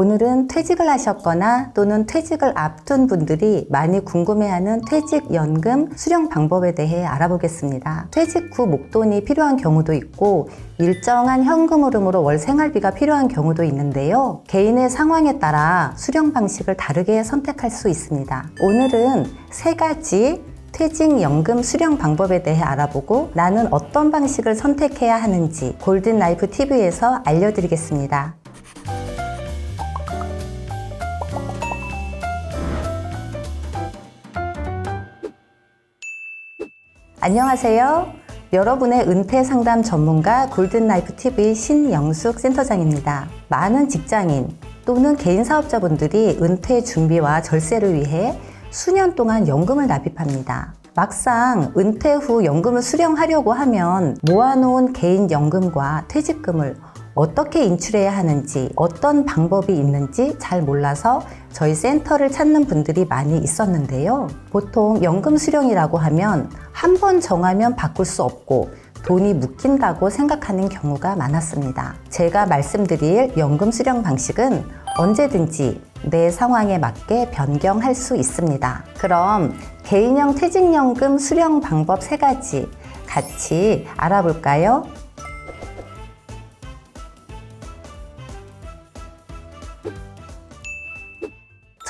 오늘은 퇴직을 하셨거나 또는 퇴직을 앞둔 분들이 많이 궁금해하는 퇴직연금 수령 방법에 대해 알아보겠습니다. 퇴직 후 목돈이 필요한 경우도 있고 일정한 현금 흐름으로 월 생활비가 필요한 경우도 있는데요. 개인의 상황에 따라 수령 방식을 다르게 선택할 수 있습니다. 오늘은 세 가지 퇴직연금 수령 방법에 대해 알아보고 나는 어떤 방식을 선택해야 하는지 골든 라이프 TV에서 알려드리겠습니다. 안녕하세요. 여러분의 은퇴 상담 전문가 골든 라이프 TV 신영숙 센터장입니다. 많은 직장인 또는 개인 사업자분들이 은퇴 준비와 절세를 위해 수년 동안 연금을 납입합니다. 막상 은퇴 후 연금을 수령하려고 하면 모아놓은 개인 연금과 퇴직금을 어떻게 인출해야 하는지 어떤 방법이 있는지 잘 몰라서 저희 센터를 찾는 분들이 많이 있었는데요. 보통 연금 수령이라고 하면 한 번 정하면 바꿀 수 없고 돈이 묶인다고 생각하는 경우가 많았습니다. 제가 말씀드릴 연금 수령 방식은 언제든지 내 상황에 맞게 변경할 수 있습니다. 그럼 개인형 퇴직연금 수령 방법 세 가지 같이 알아볼까요?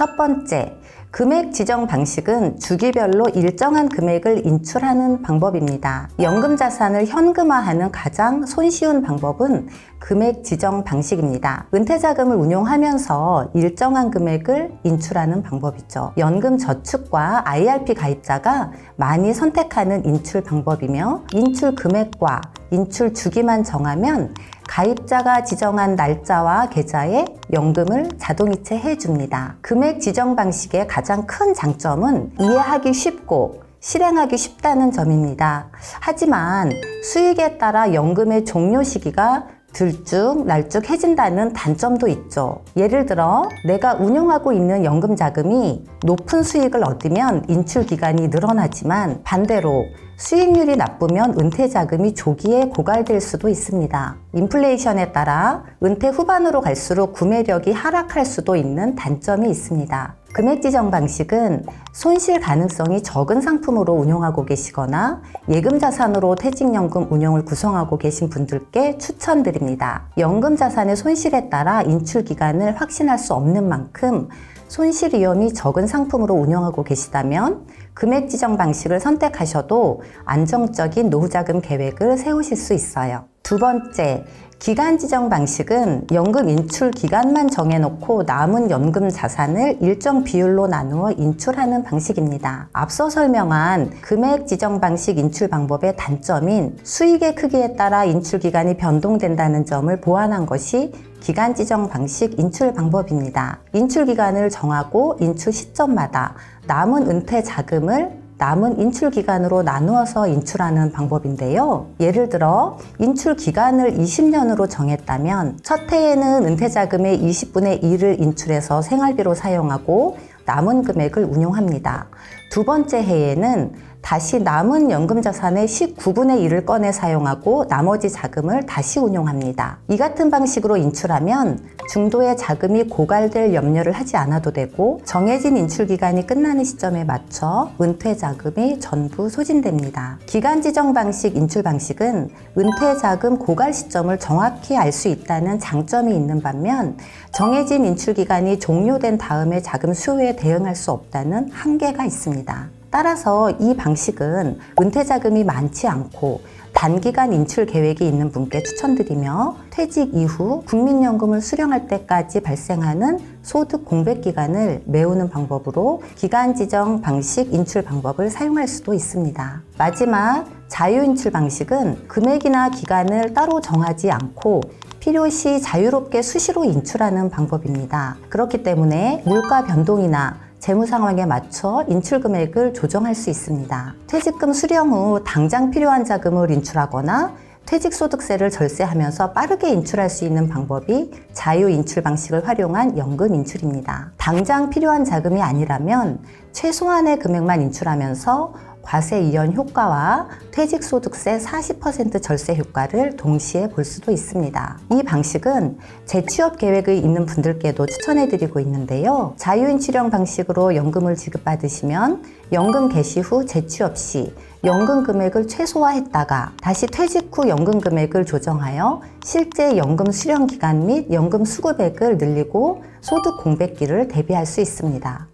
첫 번째, 금액 지정 방식은 주기별로 일정한 금액을 인출하는 방법입니다. 연금 자산을 현금화하는 가장 손쉬운 방법은 금액 지정 방식입니다. 은퇴 자금을 운용하면서 일정한 금액을 인출하는 방법이죠. 연금 저축과 IRP 가입자가 많이 선택하는 인출 방법이며 인출 금액과 인출 주기만 정하면 가입자가 지정한 날짜와 계좌에 연금을 자동이체 해줍니다. 금액 지정 방식의 가장 큰 장점은 이해하기 쉽고 실행하기 쉽다는 점입니다. 하지만 수익에 따라 연금의 종료 시기가 들쭉 날쭉해진다는 단점도 있죠. 예를 들어 내가 운용하고 있는 연금 자금이 높은 수익을 얻으면 인출 기간이 늘어나지만 반대로 수익률이 나쁘면 은퇴 자금이 조기에 고갈될 수도 있습니다. 인플레이션에 따라 은퇴 후반으로 갈수록 구매력이 하락할 수도 있는 단점이 있습니다. 금액 지정 방식은 손실 가능성이 적은 상품으로 운용하고 계시거나 예금 자산으로 퇴직연금 운용을 구성하고 계신 분들께 추천드립니다. 연금 자산의 손실에 따라 인출 기간을 확신할 수 없는 만큼 손실 위험이 적은 상품으로 운영하고 계시다면 금액 지정 방식을 선택하셔도 안정적인 노후 자금 계획을 세우실 수 있어요. 두 번째, 기간 지정 방식은 연금 인출 기간만 정해놓고 남은 연금 자산을 일정 비율로 나누어 인출하는 방식입니다. 앞서 설명한 금액 지정 방식 인출 방법의 단점인 수익의 크기에 따라 인출 기간이 변동된다는 점을 보완한 것이 기간 지정 방식 인출 방법입니다. 인출 기간을 정하고 인출 시점마다 남은 은퇴 자금을 남은 인출 기간으로 나누어서 인출하는 방법인데요. 예를 들어 인출 기간을 20년으로 정했다면 첫 해에는 은퇴 자금의 20분의 1을 인출해서 생활비로 사용하고 남은 금액을 운용합니다. 두 번째 해에는 다시 남은 연금 자산의 19분의 1을 꺼내 사용하고 나머지 자금을 다시 운용합니다. 이 같은 방식으로 인출하면 중도의 자금이 고갈될 염려를 하지 않아도 되고 정해진 인출 기간이 끝나는 시점에 맞춰 은퇴 자금이 전부 소진됩니다. 기간 지정 방식 인출 방식은 은퇴 자금 고갈 시점을 정확히 알 수 있다는 장점이 있는 반면 정해진 인출 기간이 종료된 다음에 자금 수요에 대응할 수 없다는 한계가 있습니다. 따라서 이 방식은 은퇴 자금이 많지 않고 단기간 인출 계획이 있는 분께 추천드리며 퇴직 이후 국민연금을 수령할 때까지 발생하는 소득 공백 기간을 메우는 방법으로 기간 지정 방식 인출 방법을 사용할 수도 있습니다. 마지막 자유 인출 방식은 금액이나 기간을 따로 정하지 않고 필요시 자유롭게 수시로 인출하는 방법입니다. 그렇기 때문에 물가 변동이나 재무 상황에 맞춰 인출 금액을 조정할 수 있습니다. 퇴직금 수령 후 당장 필요한 자금을 인출하거나 퇴직소득세를 절세하면서 빠르게 인출할 수 있는 방법이 자유 인출 방식을 활용한 연금 인출입니다. 당장 필요한 자금이 아니라면 최소한의 금액만 인출하면서 과세 이연 효과와 퇴직소득세 40% 절세 효과를 동시에 볼 수도 있습니다. 이 방식은 재취업 계획이 있는 분들께도 추천해드리고 있는데요. 자유인출형 방식으로 연금을 지급받으시면 연금 개시 후 재취업 시 연금 금액을 최소화했다가 다시 퇴직 후 연금 금액을 조정하여 실제 연금 수령 기간 및 연금 수급액을 늘리고 소득 공백기를 대비할 수 있습니다.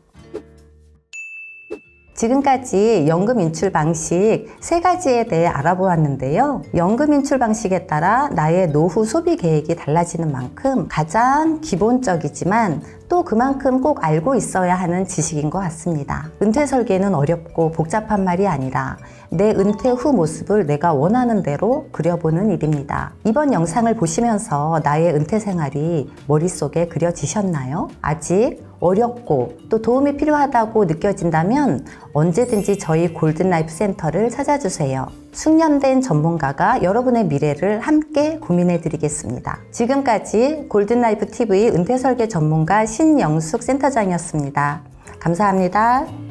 지금까지 연금 인출 방식 세 가지에 대해 알아보았는데요. 연금 인출 방식에 따라 나의 노후 소비 계획이 달라지는 만큼 가장 기본적이지만 또 그만큼 꼭 알고 있어야 하는 지식인 것 같습니다. 은퇴 설계는 어렵고 복잡한 말이 아니라 내 은퇴 후 모습을 내가 원하는 대로 그려보는 일입니다. 이번 영상을 보시면서 나의 은퇴 생활이 머릿속에 그려지셨나요? 아직 어렵고 또 도움이 필요하다고 느껴진다면 언제든지 저희 골든라이프 센터를 찾아주세요. 숙련된 전문가가 여러분의 미래를 함께 고민해 드리겠습니다. 지금까지 골든라이프 TV 은퇴설계 전문가 신영숙 센터장이었습니다. 감사합니다.